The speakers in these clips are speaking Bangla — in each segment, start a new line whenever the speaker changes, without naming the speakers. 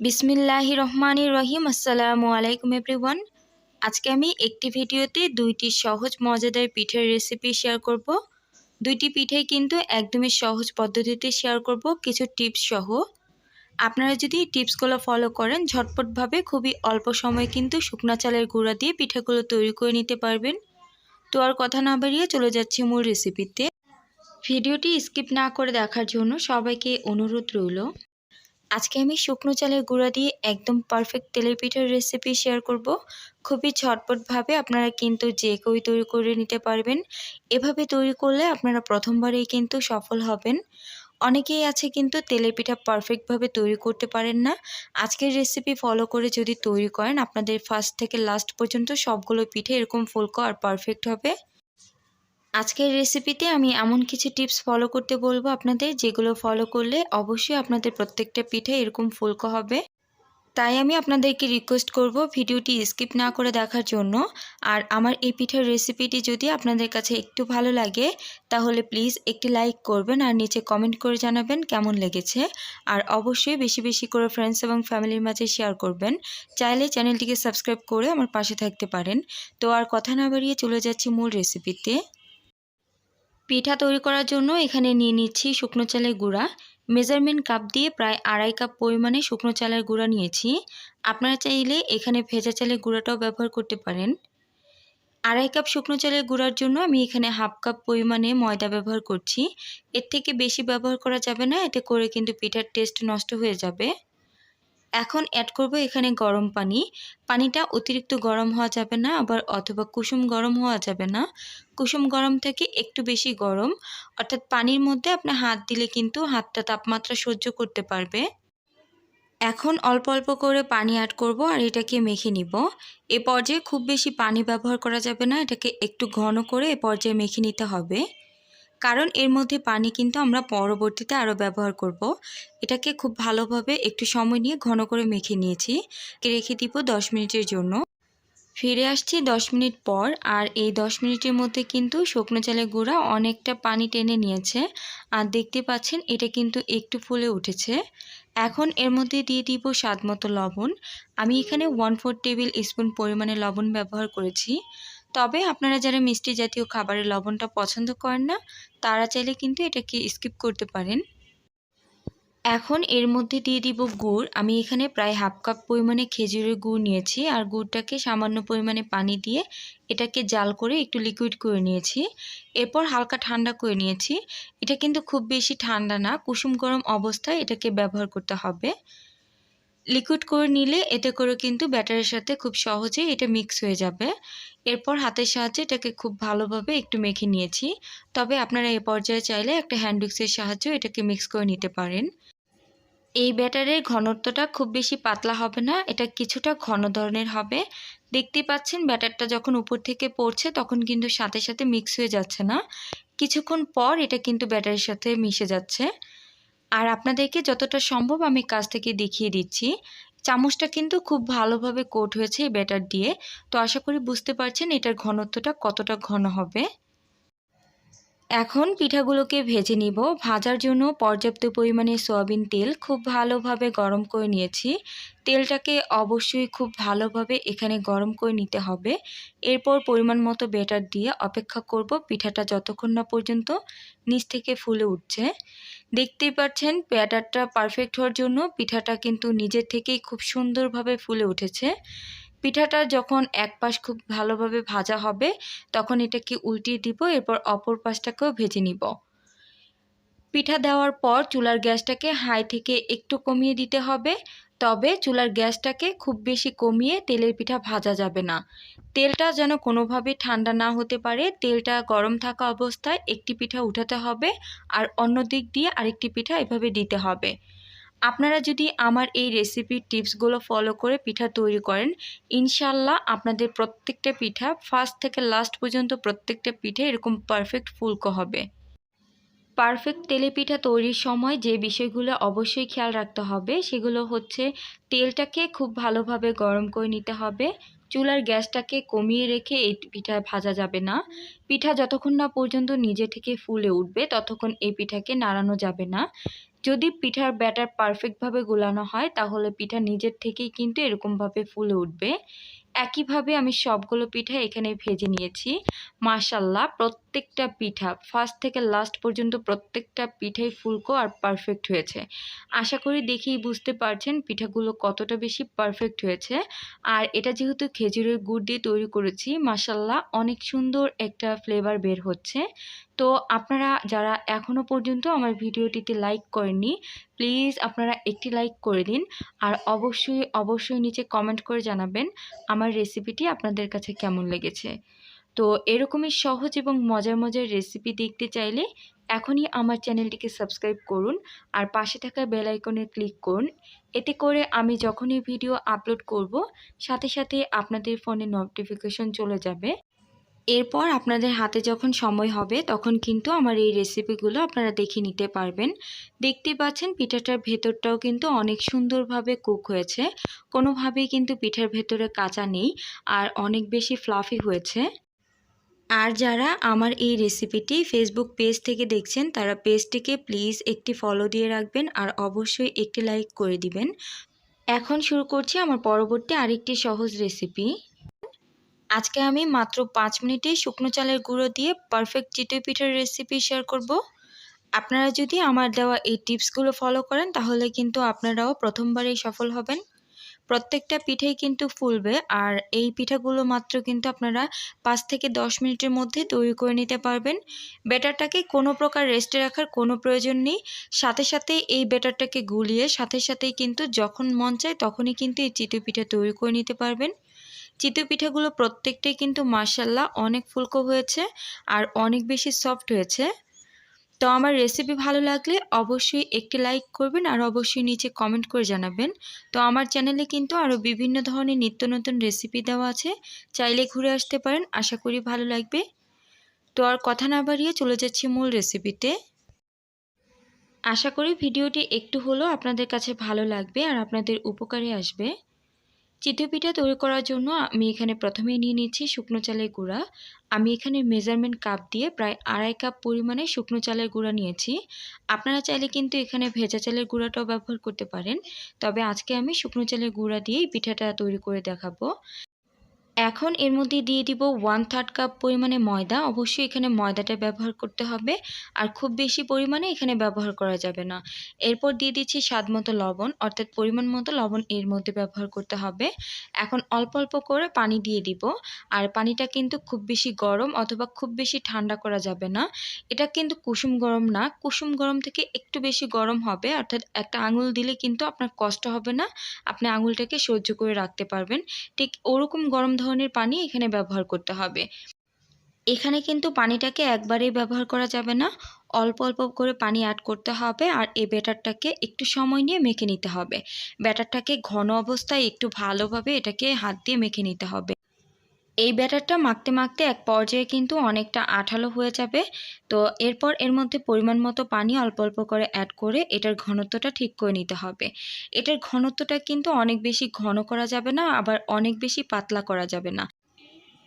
বিসমিল্লাহি রহমানি রহিম, আসসালামু আলাইকুম এভরিওয়ান। আজকে আমি একটি ভিডিওতে দুইটি সহজ মজাদার পিঠের রেসিপি শেয়ার করব। দুইটি পিঠে কিন্তু একদমই সহজ পদ্ধতিতে শেয়ার করব কিছু টিপস সহ। আপনারা যদি টিপসগুলো ফলো করেন, ঝটপটভাবে খুবই অল্প সময়ে কিন্তু শুকনা চালের গুঁড়া দিয়ে পিঠাগুলো তৈরি করে নিতে পারবেন। তো আর কথা না বাড়িয়ে চলে যাচ্ছি মূল রেসিপিতে ভিডিওটি স্কিপ না করে দেখার জন্য সবাইকে অনুরোধ রইল। আজকে আমি শুকনো চালের গুঁড়া দিয়ে একদম পারফেক্ট তেলের পিঠার রেসিপি শেয়ার করব। খুবই ঝটপটভাবে আপনারা কিন্তু যে কেউ তৈরি করে নিতে পারবেন। এভাবে তৈরি করলে আপনারা প্রথমবারেই কিন্তু সফল হবেন। অনেকেই আছে কিন্তু তেলের পিঠা পারফেক্টভাবে তৈরি করতে পারেন না। আজকের রেসিপি ফলো করে যদি তৈরি করেন, আপনাদের ফার্স্ট থেকে লাস্ট পর্যন্ত সবগুলো পিঠে এরকম ফুলকো আর পারফেক্ট হবে। আজকের রেসিপিতে আমি এমন কিছু টিপস ফলো করতে বলব আপনাদের, যেগুলো ফলো করলে অবশ্যই আপনাদের প্রত্যেকটা পিঠে এরকম ফুলকো হবে। তাই আমি আপনাদেরকে রিকোয়েস্ট করব ভিডিওটি স্কিপ না করে দেখার জন্য। আর আমার এই পিঠার রেসিপিটি যদি আপনাদের কাছে একটু ভালো লাগে, তাহলে প্লিজ একটি লাইক করবেন আর নিচে কমেন্ট করে জানাবেন কেমন লেগেছে। আর অবশ্যই বেশি বেশি করে ফ্রেন্ডস এবং ফ্যামিলির মাঝে শেয়ার করবেন। চাইলে চ্যানেলটিকে সাবস্ক্রাইব করে আমার পাশে থাকতে পারেন। তো আর কথা না বাড়িয়ে চলে যাচ্ছি মূল রেসিপিতে পিঠা তৈরি করার জন্য এখানে নিয়ে নিচ্ছি শুকনো চালের গুঁড়া। মেজারমেন্ট কাপ দিয়ে প্রায় আড়াই কাপ পরিমাণে শুকনো চালের গুঁড়া নিয়েছি। আপনারা চাইলে এখানে ভেজা চালের গুঁড়াটাও ব্যবহার করতে পারেন। আড়াই কাপ শুকনো চালের গুঁড়ার জন্য আমি এখানে হাফ কাপ পরিমাণে ময়দা ব্যবহার করছি। এর থেকে বেশি ব্যবহার করা যাবে না, এতে করে কিন্তু পিঠার টেস্ট নষ্ট হয়ে যাবে। এখন অ্যাড করব এখানে গরম পানি। পানিটা অতিরিক্ত গরম হওয়া যাবে না, আবার অথবা কুসুম গরম হওয়া যাবে না। কুসুম গরম থেকে একটু বেশি গরম, অর্থাৎ পানির মধ্যে আপনি হাত দিলে কিন্তু হাতটা তাপমাত্রা সহ্য করতে পারবে। এখন অল্প অল্প করে পানি অ্যাড করব আর এটাকে মেখে নিব। এ পর্যায়ে খুব বেশি পানি ব্যবহার করা যাবে না, এটাকে একটু ঘন করে এ পর্যায়ে মেখে নিতে হবে। কারণ এর মধ্যে পানি কিন্তু আমরা পরবর্তীতে আরও ব্যবহার করব। এটাকে খুব ভালোভাবে একটু সময় নিয়ে ঘন করে মেখে নিয়েছি। রেখে দিব দশ মিনিটের জন্য। ফিরে আসছি দশ মিনিট পর আর এই দশ মিনিটের মধ্যে কিন্তু শুকনো চালের গুঁড়া অনেকটা পানি টেনে নিয়েছে। আর দেখতে পাচ্ছেন এটা কিন্তু একটু ফুলে উঠেছে। এখন এর মধ্যে দিয়ে দিব স্বাদ মতো লবণ। আমি এখানে ওয়ান ফোর টেবিল স্পুন পরিমাণে লবণ ব্যবহার করেছি। তবে আপনারা যারা মিষ্টি জাতীয় খাবারের লবণটা পছন্দ করেন না, তারা চাইলে কিন্তু এটাকে স্কিপ করতে পারেন। এখন এর মধ্যে দিয়ে দিব গুড়। আমি এখানে প্রায় হাফ কাপ পরিমাণে খেজুরের গুড় নিয়েছি আর গুড়টাকে সামান্য পরিমাণে পানি দিয়ে এটাকে জাল করে একটু লিকুইড করে নিয়েছি। এরপর হালকা ঠান্ডা করে নিয়েছি। এটা কিন্তু খুব বেশি ঠান্ডা না, কুসুম গরম অবস্থায় এটাকে ব্যবহার করতে হবে। লিকুইড করে নিলে এতে করে কিন্তু ব্যাটারের সাথে খুব সহজেই এটা মিক্স হয়ে যাবে। এরপর হাতের সাহায্যে এটাকে খুব ভালোভাবে একটু মেখে নিয়েছি। তবে আপনারা এ পর্যায়ে চাইলে একটা হ্যান্ডউক্সের সাহায্যে এটাকে মিক্স করে নিতে পারেন। এই ব্যাটারের ঘনত্বটা খুব বেশি পাতলা হবে না, এটা কিছুটা ঘন ধরনের হবে। দেখতেই পাচ্ছেন ব্যাটারটা যখন উপর থেকে পড়ছে তখন কিন্তু সাথে সাথে মিক্স হয়ে যাচ্ছে না। কিছুক্ষণ পর এটা কিন্তু ব্যাটারের সাথে মিশে যাচ্ছে। আর আপনাদেরকে যতটা সম্ভব আমি কাছ থেকে দেখিয়ে দিচ্ছি। চামচটা কিন্তু খুব ভালোভাবে কোট হয়েছে এই ব্যাটার দিয়ে। তো আশা করি বুঝতে পারছেন এটার ঘনত্বটা কতটা ঘন হবে। এখন পিঠাগুলোকে ভেজে নিব। ভাজার জন্য পর্যাপ্ত পরিমাণে সয়াবিন তেল খুব ভালোভাবে গরম করে নিয়েছি। তেলটাকে অবশ্যই খুব ভালোভাবে এখানে গরম করে নিতে হবে। এরপর পরিমাণ মতো বেটার দিয়ে অপেক্ষা করব পিঠাটা যতক্ষণ না পর্যন্ত নিচ থেকে ফুলে উঠছে। দেখতেই পাচ্ছেন ব্যাটারটা পারফেক্ট হওয়ার জন্য পিঠাটা কিন্তু নিজের থেকেই খুব সুন্দরভাবে ফুলে উঠেছে। পিঠাটা যখন এক পাশ খুব ভালোভাবে ভাজা হবে, তখন এটাকে উল্টিয়ে দিব, এরপর অপর পাশটাকেও ভেজে নিব। পিঠা দেওয়ার পর চুলার গ্যাসটাকে হাই থেকে একটু কমিয়ে দিতে হবে। তবে চুলার গ্যাসটাকে খুব বেশি কমিয়ে তেলের পিঠা ভাজা যাবে না। তেলটা যেন কোনোভাবে ঠান্ডা না হতে পারে, তেলটা গরম থাকা অবস্থায় একটি পিঠা উঠাতে হবে আর অন্য দিক দিয়ে আরেকটি পিঠা এভাবে দিতে হবে। আপনারা যদি আমার এই রেসিপির টিপসগুলো ফলো করে পিঠা তৈরি করেন ইনশাল্লাহ আপনাদের প্রত্যেকটা পিঠা ফার্স্ট থেকে লাস্ট পর্যন্ত প্রত্যেকটা পিঠে এরকম পারফেক্ট ফুলকো হবে। পারফেক্ট তেলে পিঠা তৈরির সময় যে বিষয়গুলো অবশ্যই খেয়াল রাখতে হবে, সেগুলো হচ্ছে তেলটাকে খুব ভালোভাবে গরম করে নিতে হবে। চুলার গ্যাসটাকে কমিয়ে রেখে এই পিঠা ভাজা যাবে না। পিঠা যতক্ষণ না পর্যন্ত নিজে থেকে ফুলে উঠবে, ততক্ষণ এই পিঠাকে নাড়ানো যাবে না। যদি পিঠার ব্যাটার পারফেক্টভাবে গোলানো হয়, তাহলে পিঠা নিজের থেকেই কিন্তু এরকমভাবে ফুলে উঠবে। একইভাবে আমি সবগুলো পিঠা এখানে ভেজে নিয়েছি। মাশাল্লাহ প্রত্যেকটা পিঠা ফার্স্ট থেকে লাস্ট পর্যন্ত প্রত্যেকটা পিঠাই ফুলকো আর পারফেক্ট হয়েছে। আশা করি দেখেই বুঝতে পারছেন পিঠাগুলো কতটা বেশি পারফেক্ট হয়েছে। আর এটা যেহেতু খেজুরের গুড় দিয়ে তৈরি করেছি মাশাল্লাহ অনেক সুন্দর একটা ফ্লেভার বের হচ্ছে। তো আপনারা যারা এখনও পর্যন্ত আমার ভিডিওটিতে লাইক করেননি প্লিজ আপনারা একটি লাইক করে দিন। আর অবশ্যই অবশ্যই নিচে কমেন্ট করে জানাবেন আমার রেসিপিটি আপনাদের কাছে কেমন লেগেছে। তো এরকমই সহজ এবং মজার মজার রেসিপি দেখতে চাইলে এখনই আমার চ্যানেলটিকে সাবস্ক্রাইব করুন আর পাশে থাকা বেল আইকনে ক্লিক করুন। এতে করে আমি যখনই ভিডিও আপলোড করব, সাথে সাথে আপনাদের ফোনে নোটিফিকেশন চলে যাবে। এরপর আপনাদের হাতে যখন সময় হবে, তখন কিন্তু আমার এই রেসিপিগুলো আপনারা দেখে নিতে পারবেন। দেখতে পাচ্ছেন পিঠাটার ভেতরটাও কিন্তু অনেক সুন্দরভাবে কুক হয়েছে। কোনোভাবেই কিন্তু পিঠার ভেতরে কাঁচা নেই আর অনেক বেশি ফ্লাফি হয়েছে। আর যারা আমার এই রেসিপিটি ফেসবুক পেজ থেকে দেখছেন, তারা পেজটিকে প্লিজ একটি ফলো দিয়ে রাখবেন আর অবশ্যই একটি লাইক করে দিবেন। এখন শুরু করছি আমার পরবর্তী আরেকটি সহজ রেসিপি আজকে আমি মাত্র পাঁচ মিনিটে শুকনো চালের গুঁড়ো দিয়ে পারফেক্ট চিতই পিঠার রেসিপি শেয়ার করব। আপনারা যদি আমার দেওয়া এই টিপসগুলো ফলো করেন, তাহলে কিন্তু আপনারাও প্রথমবারেই সফল হবেন। প্রত্যেকটা পিঠেই কিন্তু ফুলবে, আর এই পিঠাগুলো মাত্র কিন্তু আপনারা পাঁচ থেকে দশ মিনিটের মধ্যে তৈরি করে নিতে পারবেন। ব্যাটারটাকে কোনো প্রকার রেস্টে রাখার কোনো প্রয়োজন নেই। সাথে সাথে এই ব্যাটারটাকে গুলিয়ে, সাথে সাথেই কিন্তু যখন মন চায় তখনই কিন্তু এই চিতই পিঠা তৈরি করে নিতে পারবেন। চিতই পিঠাগুলো প্রত্যেকটাই কিন্তু মার্শাল্লাহ অনেক ফুলকো হয়েছে আর অনেক বেশি সফট হয়েছে। তো আমার রেসিপি ভালো লাগলে অবশ্যই একটি লাইক করবেন আর অবশ্যই নিচে কমেন্ট করে জানাবেন। তো আমার চ্যানেলে কিন্তু আরও বিভিন্ন ধরনের নিত্য নতুন রেসিপি দেওয়া আছে, চাইলে ঘুরে আসতে পারেন, আশা করি ভালো লাগবে। তো আর কথা না বাড়িয়ে চলে যাচ্ছি মূল রেসিপিতে আশা করি ভিডিওটি একটু হলেও আপনাদের কাছে ভালো লাগবে আর আপনাদের উপকারে আসবে। চিতই পিঠা তৈরি করার জন্য আমি এখানে প্রথমেই নিয়ে নিচ্ছি শুকনো চালের গুঁড়া। আমি এখানে মেজারমেন্ট কাপ দিয়ে প্রায় আড়াই কাপ পরিমাণে শুকনো চালের গুঁড়া নিয়েছি। আপনারা চাইলে কিন্তু এখানে ভেজা চালের গুঁড়াটাও ব্যবহার করতে পারেন। তবে আজকে আমি শুকনো চালের গুঁড়া দিয়েই পিঠাটা তৈরি করে দেখাবো। এখন এর মধ্যে দিয়ে দিব ওয়ান থার্ড কাপ পরিমাণে ময়দা। অবশ্যই এখানে ময়দাটা ব্যবহার করতে হবে। আর খুব বেশি পরিমাণে এখানে ব্যবহার করা যাবে না। এরপর দিয়ে দিচ্ছি স্বাদ মতো লবণ, অর্থাৎ পরিমাণ মতো লবণ এর মধ্যে ব্যবহার করতে হবে। এখন অল্প অল্প করে পানি দিয়ে দিব। আর পানিটা কিন্তু খুব বেশি গরম অথবা খুব বেশি ঠান্ডা করা যাবে না। এটা কিন্তু কুসুম গরম না। কুসুম গরম থেকে একটু বেশি গরম হবে, অর্থাৎ একটা আঙুল দিলে কিন্তু আপনার কষ্ট হবে না। আপনি আঙুলটাকে সহ্য করে রাখতে পারবেন। ঠিক ওরকম গরম ধরনের পানি এখানে ব্যবহার করতে হবে। এখানে কিন্তু পানিটাকে একবারেই ব্যবহার করা যাবে না। অল্প অল্প করে পানি অ্যাড করতে হবে আর এই ব্যাটারটাকে একটু সময় নিয়ে মেখে নিতে হবে। ব্যাটারটাকে ঘন অবস্থায় একটু ভালোভাবে এটাকে হাত দিয়ে মেখে নিতে হবে। এই ব্যাটারটা মাখতে মাখতে এক পর্যায়ে কিন্তু অনেকটা আঠালো হয়ে যাবে। তো এরপর এর মধ্যে পরিমাণ মতো পানি অল্প অল্প করে অ্যাড করে এটার ঘনত্বটা ঠিক করে নিতে হবে। এটার ঘনত্বটা কিন্তু অনেক বেশি ঘন করা যাবে না, আবার অনেক বেশি পাতলা করা যাবে না।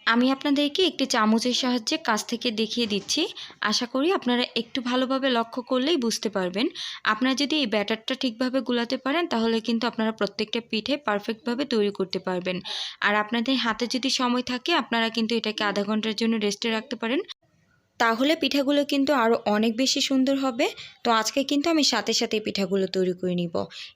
আমি আপনাদেরকে একটি চামচের সাহায্যে কাছ থেকে দেখিয়ে দিচ্ছি। আশা করি আপনারা একটু ভালোভাবে লক্ষ্য করলেই বুঝতে পারবেন। আপনারা যদি এই ব্যাটারটা ঠিকভাবে গুলাতে পারেন, তাহলে কিন্তু আপনারা প্রত্যেকটা পিঠে পারফেক্টভাবে তৈরি করতে পারবেন। আর আপনাদের হাতে যদি সময় থাকে, আপনারা কিন্তু এটাকে আধা ঘণ্টার জন্য রেস্টে রাখতে পারেন। তাহলে পিঠাগুলো কিন্তু আরও অনেক বেশি সুন্দর হবে। তো আজকে কিন্তু আমি সাথে সাথে পিঠাগুলো তৈরি করে নিব।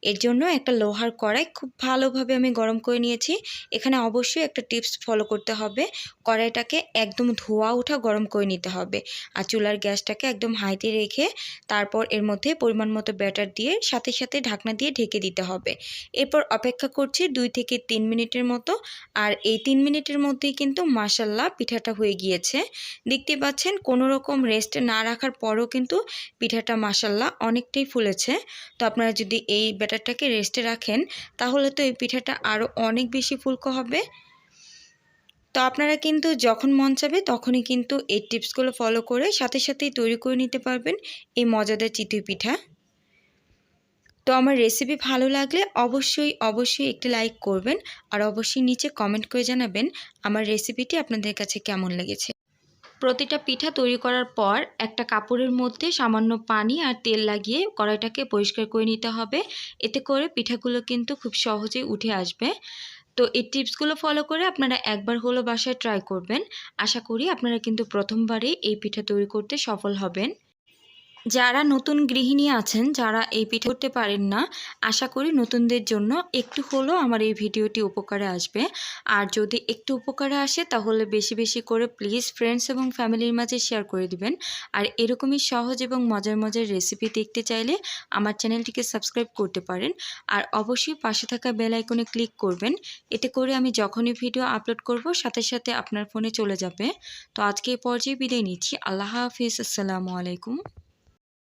এর জন্য একটা লোহার কড়াই খুব ভালোভাবে আমি গরম করে নিয়েছি। এখানে অবশ্যই একটা টিপস ফলো করতে হবে। কড়াইটাকে একদম ধোয়া উঠা গরম করে নিতে হবে। আর চুলার গ্যাসটাকে একদম হাইতে রেখে তারপর এর মধ্যে পরিমাণ মতো ব্যাটার দিয়ে সাথে সাথে ঢাকনা দিয়ে ঢেকে দিতে হবে। এরপর অপেক্ষা করছি দুই থেকে তিন মিনিটের মতো। আর এই তিন মিনিটের মধ্যেই কিন্তু মাসাল্লাহ পিঠাটা হয়ে গিয়েছে। দেখতে পাচ্ছেন কোনো রকম রেস্টে না রাখার পরও কিন্তু পিঠাটা মাসাল্লাহ অনেকটাই ফুলেছে। তো আপনারা যদি এই ব্যাটারটাকে রেস্টে রাখেন, তাহলে তো এই পিঠাটা আরও অনেক বেশি ফুলকো হবে। তো আপনারা কিন্তু যখন মন চাবে তখনই কিন্তু এই টিপসগুলো ফলো করে সাথে সাথেই তৈরি করে নিতে পারবেন এই মজাদার চিতই পিঠা। তো আমার রেসিপি ভালো লাগলে অবশ্যই অবশ্যই একটি লাইক করবেন আর অবশ্যই নিচে কমেন্ট করে জানাবেন আমার রেসিপিটি আপনাদের কাছে কেমন লেগেছে। প্রতিটা পিঠা তৈরি করার পর একটা কাপড়ের মধ্যে সামান্য পানি আর তেল লাগিয়ে কড়াইটাকে পরিষ্কার করে নিতে হবে। এতে করে পিঠাগুলো কিন্তু খুব সহজেই উঠে আসবে। তো এই টিপসগুলো ফলো করে আপনারা একবার হলো বাসায় ট্রাই করবেন। আশা করি আপনারা কিন্তু প্রথমবারেই এই পিঠা তৈরি করতে সফল হবেন। যারা নতুন গৃহিণী আছেন, যারা এই পিঠে করতে পারেন না, আশা করি নতুনদের জন্য একটু হলেও আমার এই ভিডিওটি উপকারে আসবে। আর যদি একটু উপকারে আসে, তাহলে বেশি বেশি করে প্লিজ ফ্রেন্ডস এবং ফ্যামিলির মাঝে শেয়ার করে দিবেন। আর এরকমই সহজ এবং মজার মজার রেসিপি দেখতে চাইলে আমার চ্যানেলটিকে সাবস্ক্রাইব করতে পারেন। আর অবশ্যই পাশে থাকা বেল আইকনে ক্লিক করবেন। এতে করে আমি যখনই ভিডিও আপলোড করব, সাথে সাথে আপনার ফোনে চলে যাবে। তো আজকে এই পর্যায়ে বিদায় নিচ্ছি। আল্লাহ হাফিজ। আসসালামু আলাইকুম।